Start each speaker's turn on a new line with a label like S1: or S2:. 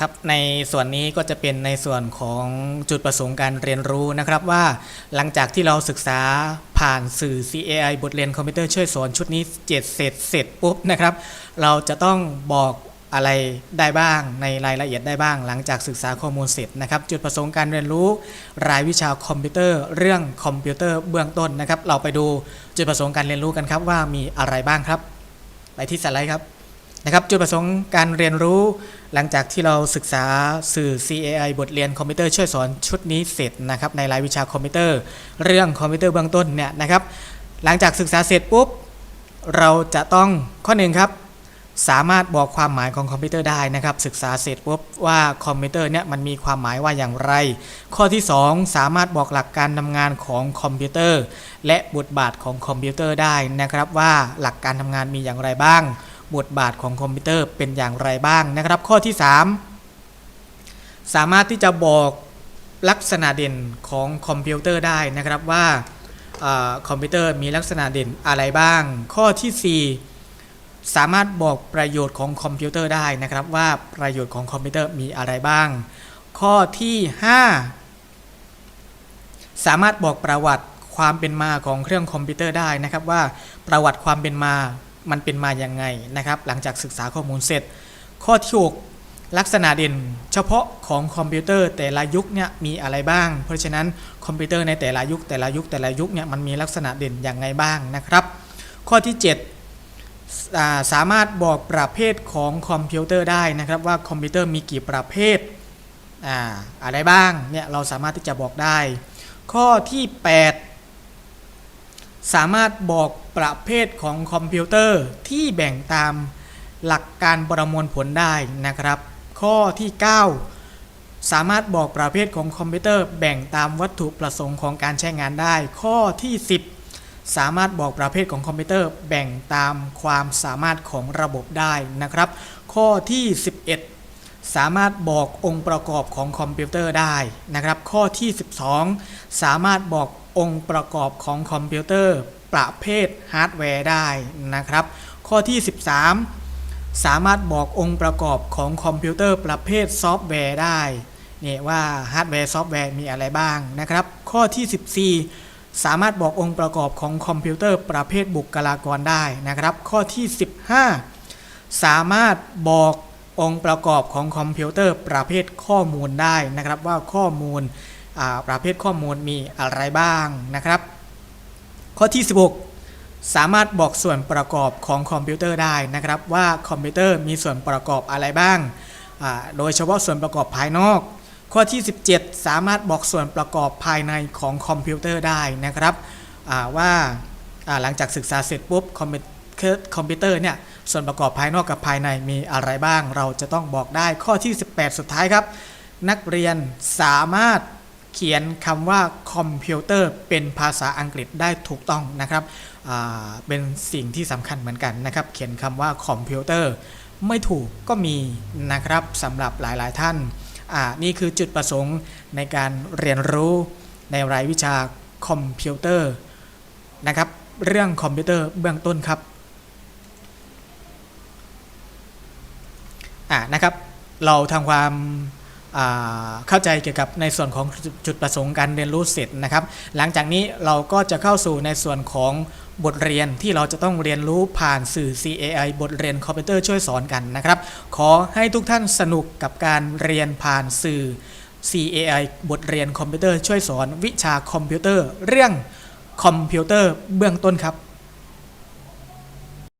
S1: ครับในส่วนนี้ก็จะเป็นในส่วนของจุดประสงค์การเรียนรู้นะครับว่าหลังจากที่เราศึกษาผ่านสื่อ CAI บทเรียนคอมพิวเตอร์ช่วยสอนชุดนี้เจ็ดเสร็จเสร็จปุ๊บนะครับ เราจะต้องบอกอะไรได้บ้างในรายละเอียดได้บ้าง หลังจากศึกษาข้อมูลเสร็จนะครับ จุดประสงค์การเรียนรู้ รายวิชาคอมพิวเตอร์ เรื่องคอมพิวเตอร์เบื้องต้นนะครับ เราไปดูจุดประสงค์การเรียนรู้กันครับว่ามีอะไรบ้างครับ ไปที่สไลด์ครับ นะครับจุดประสงค์การเรียนรู้หลังจากที่เราศึกษาสื่อ CAI บทเรียนคอมพิวเตอร์ช่วยสอนชุดนี้เสร็จนะครับในรายวิชาคอมพิวเตอร์ เรื่องคอมพิวเตอร์เบื้องต้นเนี่ยนะครับหลังจากศึกษาเสร็จปุ๊บเราจะต้องข้อหนึ่งครับสามารถบอกความหมายของคอมพิวเตอร์ได้นะครับ ศึกษาเสร็จปุ๊บว่าคอมพิวเตอร์เนี่ยมันมีความหมายว่าอย่างไร ข้อที่ 2 สามารถบอกหลักการทำงานของคอมพิวเตอร์ และบทบาทของคอมพิวเตอร์ได้นะครับว่าหลักการทำงานมีอย่างไรบ้าง บทบาทของคอมพิวเตอร์เป็นอย่างไรบ้างนะครับ ข้อที่ 3 สามารถที่จะบอกลักษณะเด่นของคอมพิวเตอร์ได้นะครับว่าอคอมพิวเตอร์มีลักษณะเด่นอะไรบ้าง ข้อทีสี่ 4 สามารถบอกประโยชน์ของคอมพิวเตอร์ได้นะครับว่าประโยชน์ของคอมพิวเตอร์มีอะไรบ้าง ข้อที่ 5 สามารถบอกประวัติความเป็นมาของเครื่องคอมพิวเตอร์ได้นะครับว่าประวัติความเป็นมา มันเป็นมาอย่างไงนะครับ หลังจากศึกษาข้อมูลเสร็จ ข้อที่ 6 ลักษณะเด่น เฉพาะของคอมพิวเตอร์แต่ละยุคเนี่ยมีอะไรบ้าง เพราะฉะนั้นคอมพิวเตอร์ในแต่ละยุคแต่ละยุคแต่ละยุคเนี่ยมันมีลักษณะเด่นอย่างไรบ้างนะครับ ข้อที่7าสามารถบอกประเภทของคอมพิวเตอร์ได้นะครับว่าคอมพิวเตอร์มีกี่ประเภทอ่าอะไรบ้างเนี่ยเราสามารถที่จะบอกได้ ข้อที่ 8 สามารถบอก ประเภทของคอมพิวเตอร์ที่แบ่งตามหลักการประมวลผลได้นะครับ ข้อที่ 9 สามารถบอกประเภทของคอมพิวเตอร์ แบ่งตามวัตถุประสงค์ของการใช้งานได้ ข้อที่ 10 สามารถบอกประเภทของคอมพิวเตอร์ แบ่งตามความสามารถของระบบได้นะครับ ข้อที่ 11 สามารถบอกองค์ประกอบของคอมพิวเตอร์ได้นะครับ ข้อที่ 12 สามารถบอกองค์ประกอบของคอมพิวเตอร์ ประเภทฮาร์ดแวร์ได้นะครับ ข้อที่ 13 สามารถบอกองค์ประกอบของคอมพิวเตอร์ประเภทซอฟต์แวร์ได้เนี่ยว่าฮาร์ดแวร์ซอฟต์แวร์มีอะไรบ้างนะครับ ข้อที่ 14 สามารถบอกองค์ประกอบของคอมพิวเตอร์ประเภทบุคลากรได้นะครับ ข้อที่ 15 สามารถบอกองค์ประกอบของคอมพิวเตอร์ประเภทข้อมูลได้นะครับว่าข้อมูลประเภทข้อมูลมีอะไรบ้างนะครับ ข้อที่ 16 สามารถบอกส่วนประกอบของคอมพิวเตอร์ได้นะครับ ว่าคอมพิวเตอร์มีส่วนประกอบอะไรบ้าง โดยเฉพาะส่วนประกอบภายนอก ข้อที่ 17 สามารถบอกส่วนประกอบภายในของคอมพิวเตอร์ได้นะครับว่าอ่าหลังจากศึกษาเสร็จปุ๊บคอมพิวคอมพิวเตอร์เนี่ยส่วนประกอบภายนอกกับภายในมีอะไรบ้าง เราจะต้องบอกได้ข้อที่ 18 สุดท้ายครับ นักเรียนสามารถ เขียนคำว่าคอมพิวเตอร์เป็นภาษาอังกฤษได้ถูกต้องนะครับเป็นสิ่งที่สำคัญเหมือนกันนะครับ เขียนคำว่าคอมพิวเตอร์ไม่ถูกก็มีนะครับสำหรับหลายๆท่านอ่านี่คือจุดประสงค์ในการเรียนรู้ในรายวิชาคอมพิวเตอร์นะครับเรื่องคอมพิวเตอร์เบื้องต้นครับอ่านะครับ เราทำความ เข้าใจเกี่ยวกับในส่วนของจุดประสงค์การเรียนรู้เสร็จนะครับ หลังจากนี้เราก็จะเข้าสู่ในส่วนของบทเรียนที่เราจะต้องเรียนรู้ผ่านสื่อ CAI บทเรียนคอมพิวเตอร์ช่วยสอนกันนะครับ ขอให้ทุกท่านสนุกกับการเรียนผ่านสื่อ CAI บทเรียนคอมพิวเตอร์ช่วยสอนวิชาคอมพิวเตอร์ เรื่องคอมพิวเตอร์เบื้องต้นครับ